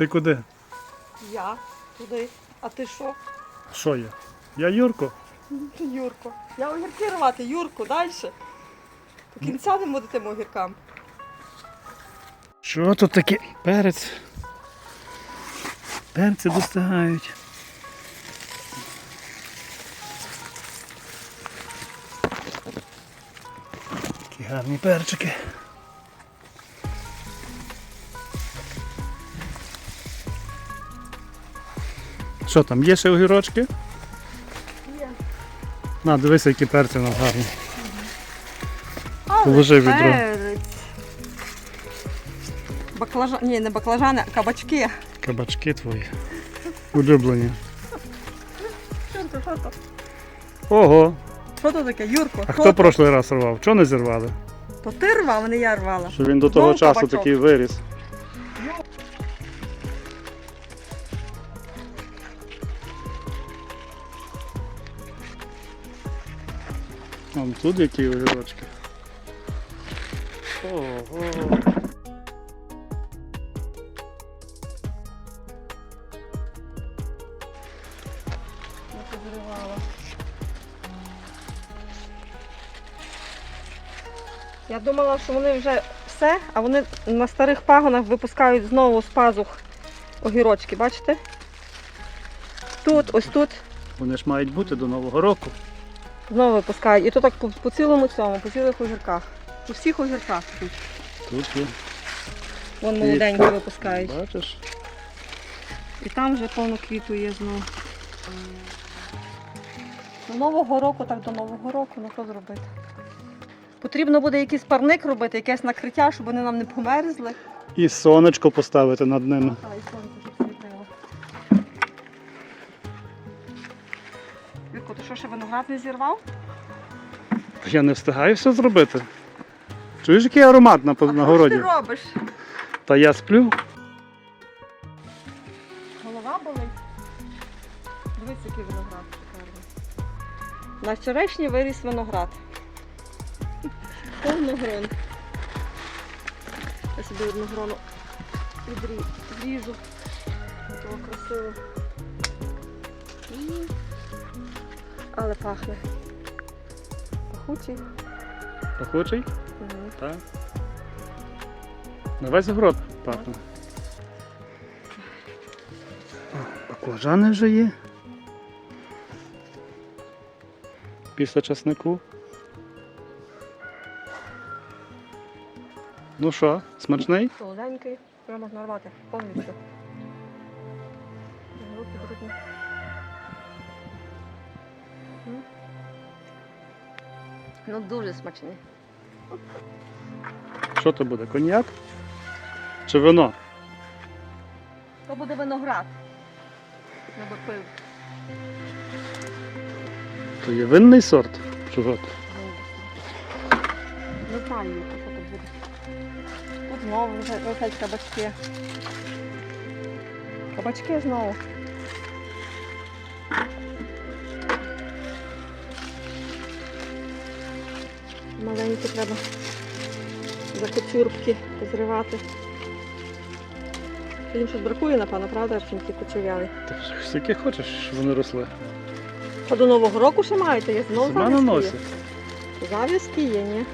Ти куди? Я туди. А ти що? Що я? Я Юрко. Юрко. Я огірки рвати, Юрко, далі. До кінця не будете огіркам. Що тут таке? Перець. Перці достигають. Такі гарні перчики. Що там, є ще огірочки? Є. На, дивися, які перці у нас гарні. Але Положи відро. Баклажан, ні, не баклажани, а кабачки. Кабачки твої. Улюблені. Що це, що це? Ого! Що це таке, Юрко? А хто прошлий раз рвав? Чого не зірвали? То ти рвав, а не я рвала. Що він до того Знову часу кабачок. такий виріс. Вон тут які огірочки. Ого. Я. Я думала, що вони вже все, а вони на старих пагонах випускають знову з пазух огірочки, бачите? Тут, ось тут Вони ж мають бути до Нового року. Знову випускають. І то так по, по цілому цьому, по цілих огірках. По всіх огірках тут. Тут є. Вон І молоденькі випускають. Бачиш? І там вже повно квіту є знову. До Нового року, так до Нового року, ну що зробити? Потрібно буде якийсь парник робити, якесь накриття, щоб вони нам не померзли. І сонечко поставити над ними. Та, і сонце, що виноград не зірвав? Я не встигаю все зробити. Чуєш, який аромат на, а на що городі? ти робиш? Та я сплю. Голова болить. Дивись, який виноград шикарний. На черешні виріс виноград. Повно грон. Я собі одну грону відрі- зріжу. Того красиво. М. Але пахне. Пахучий. Пахучий? Мгм. Так. На весь город пахне. Баклажани вже є. Після часнику. Ну що, смачний? Солоденький. Його можна рвати повністю. Ну дуже смачний. Що то буде? Коньяк? Чи вино? То буде виноград. Не би пив. То є винний сорт? Чого? то? Не знаю, що тут буде. Тут знову летять кабачки. Кабачки знову. Маленькі треба за кочурбки позривати. Їм щось бракує, напевно, правда, що ті кочеряві. Та скільки хочеш, щоб вони росли. А до Нового року ще маєте? Є знову зав'язки є. Зав'язки є, ні?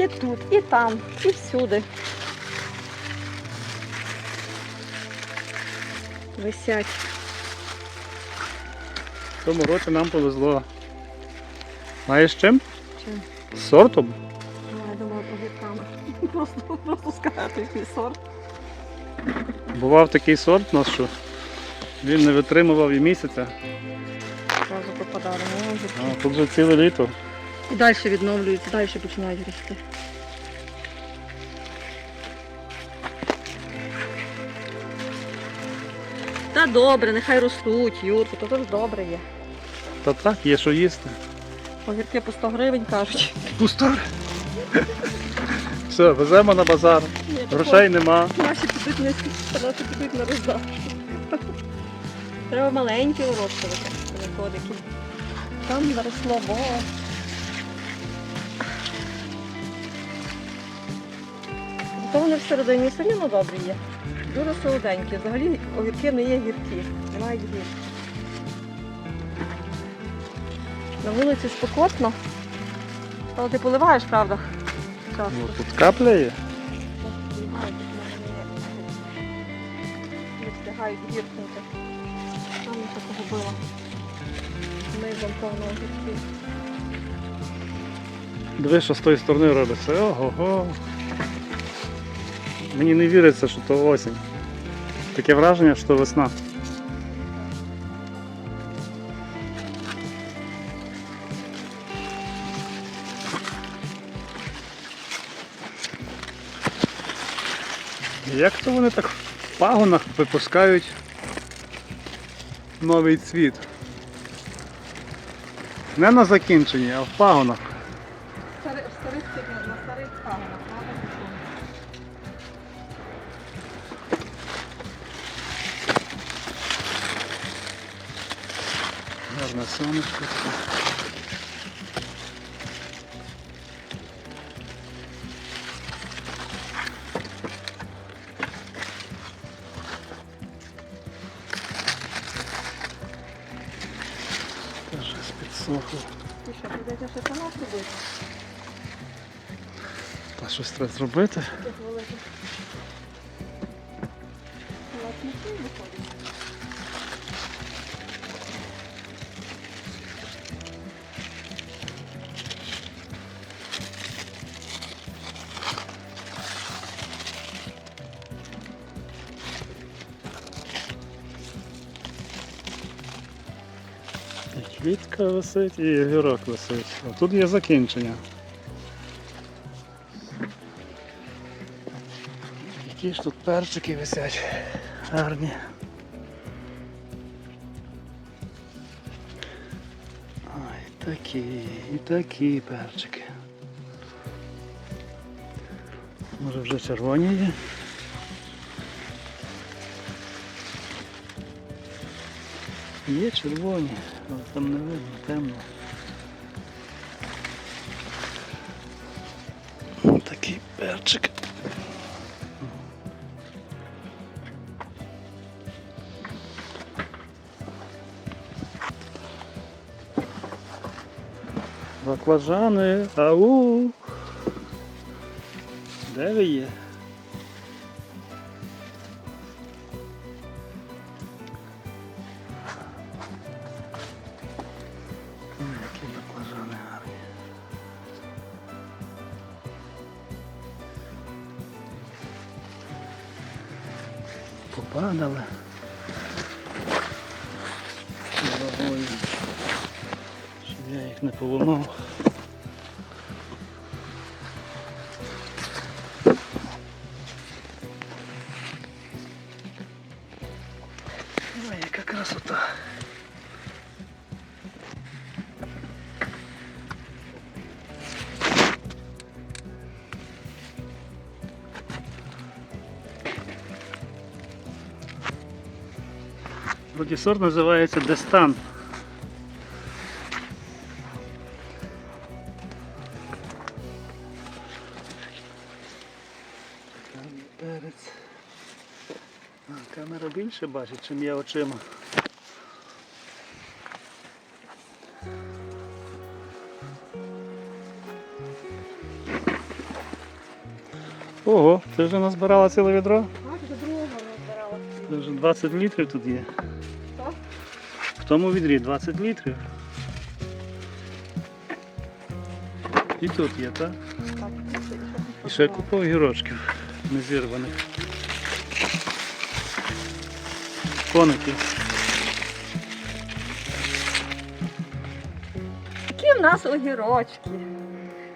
І тут, і там, і всюди. Висять. В тому році нам повезло. Знаєш чим? Чим? З Сортом. Ну, я думала, огірками. Просто, просто сказати, який сорт. Бував такий сорт у нас, що він не витримував і місяця. Одразу пропадали. Ну. А тут вже ціле літо. І далі відновлюються, далі починають рости. Та добре, нехай ростуть, Юрку, то теж добре є. Та так, є що їсти. Огірки по 100 гривень кажуть. Пустор. Все, веземо на базар. Грошей нема. Наші підуть не наші підуть на роздачу. Треба маленькі вирощувати, виходики. Там заросло, бо. Зато вони всередині все рівно добрі є. Дуже солоденькі. Взагалі огірки не є гіркі, не мають гір. На вулиці спекотно. Але ти поливаєш, правда? Часто. Ну, тут капля є. Не встигають гіркнути. Там я такого. Низом повно огірків. Диви, що з тої сторони робиться. Ого-го. Мені не віриться, що то осінь. Таке враження, що весна. Як то вони так в пагонах випускають новий цвіт? Не на закінченні, а в пагонах. Теж щось підсохло. Ти що, прийдеться ще канал робити? Та щось треба зробити. Квітка висить, і огірок висить. А тут є закінчення. Які ж тут перчики висять. Гарні. Ай, такі, і такі перчики. Може вже червоні є? Є червоні, але там не видно, темно. Такий перчик. Баклажани, ау. Де ви є? Попадали. Щоб я їх не поламав. Вроді сорт називається Дестан. Перець. А, камера більше бачить, ніж я очима. Ого, ти вже назбирала ціле відро? А, до другого розбирала. Це вже 20 літрів тут є. Тому відрі 20 літрів. І тут є, так? І ще купа огірочків незірваних. Коники. Які в нас огірочки.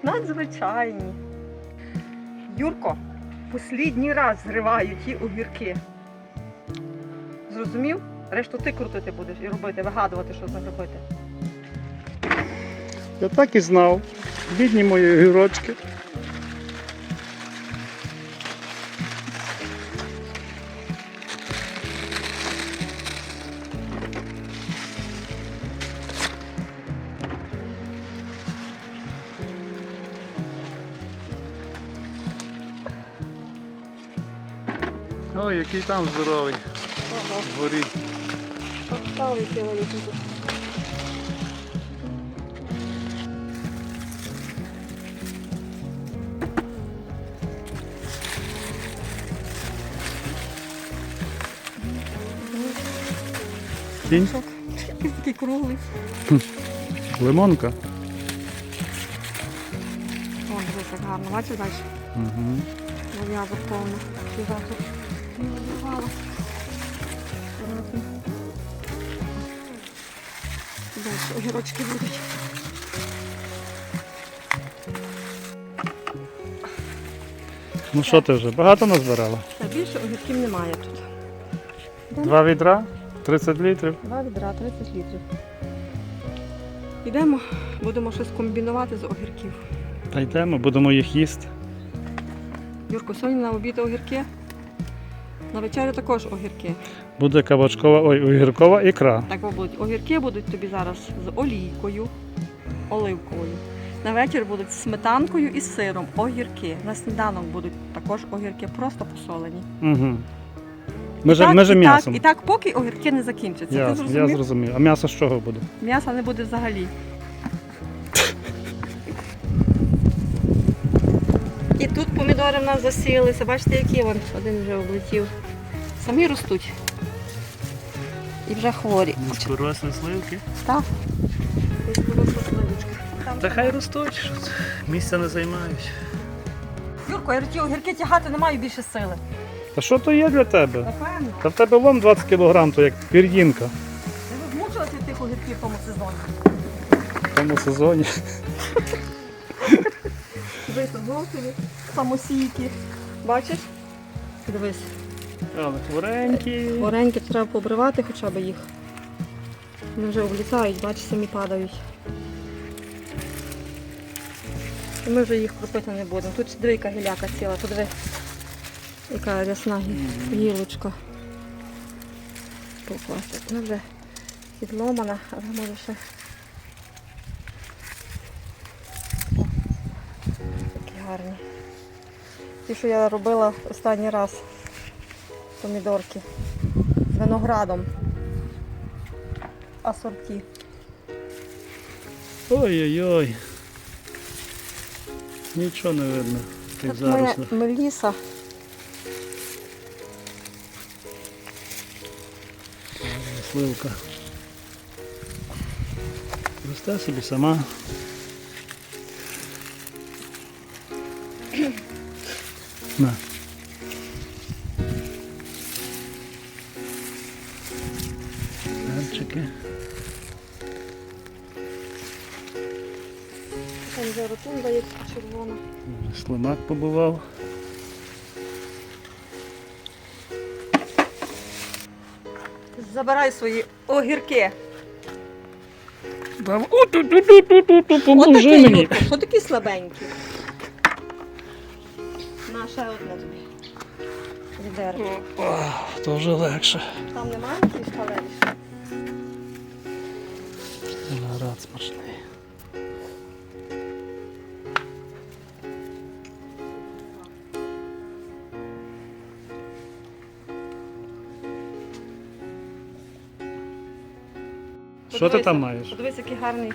Надзвичайні. Юрко, послідній раз зриваю ті огірки. Зрозумів? Решту ти крутити будеш і робити, вигадувати, що з робити. Я так і знав. Бідні мої огірочки. Ой, який там здоровий. Горі. Тут. Кінь. Такий круглий. Лимонка. О, дивись, як гарно. Бачиш далі? Угу. Зав'язок повно. Тут. Не вибивала. Далі огірочки будуть. Ну що ти вже? Багато назбирала? Та більше огірків немає тут. Два відра, 30 літрів. Два відра, 30 літрів. Йдемо, будемо щось комбінувати з огірків. Та йдемо, будемо їх їсти. Юрко, сьогодні на обід огірки. На вечерю також огірки. Буде кабачкова, ой, огіркова ікра. Так будуть. Огірки будуть тобі зараз з олійкою, оливковою. На вечір будуть з сметанкою і з сиром. Огірки. На сніданок будуть також огірки, просто посолені. Угу. Ми І же, так, ми же і м'ясом. Так, і так, поки огірки не закінчаться. Ти Я, я зрозумів? А м'ясо з чого буде? М'яса не буде взагалі. І тут помідори в нас засіялися. Бачите, які вон один вже облетів. Самі ростуть. І вже хворі. Низькорослі сливки. Так. Десь виросла сливочка. Там Та хай ростуть, що місця не займають. Юрко, я ті огірки тягати не маю більше сили. Та що то є для тебе? Напевно. Та в тебе вон 20 кг, то як пір'їнка ви змучилася від тих огірків в тому сезоні. в тому сезоні. Дивись, жовтові, самосійки. Бачиш? Дивись. Але хворенькі. Ореньки треба побривати хоча б їх. Вони вже облітають, бачиш, самі падають. І ми вже їх кропити не будемо. Тут диви, яка гіляка ціла, тут диви, яка рясна гілочка. Покласти. Вона вже підломана, але може ще. Такі гарні. Ті, що я робила останній раз помідорки з виноградом. Асорті. Ой-ой-ой. Нічого не видно. Тих Тут моя меліса. Сливка. Росте собі сама. На. Перчики. Там вже ротунда є червона. Слимак побував. Забирай свої огірки. У-ту-ту-ту-ту-ту, Поможи Отакий, мені. Юрко, що такі слабенькі? На ще одне тобі. Відерко. О, то вже легше. Там немає якісь шпалеріші? Виноград смачний. Що ти там маєш? Подивись, який гарний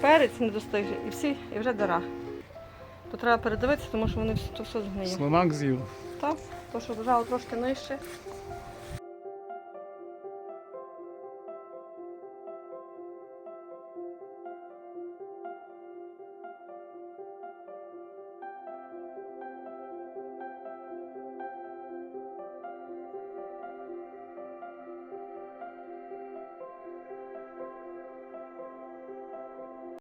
перець не достигли. І всі, і вже дира. То треба передивитися, тому що вони то все згниє. Слимак з'їв. Так, то що лежало трошки нижче,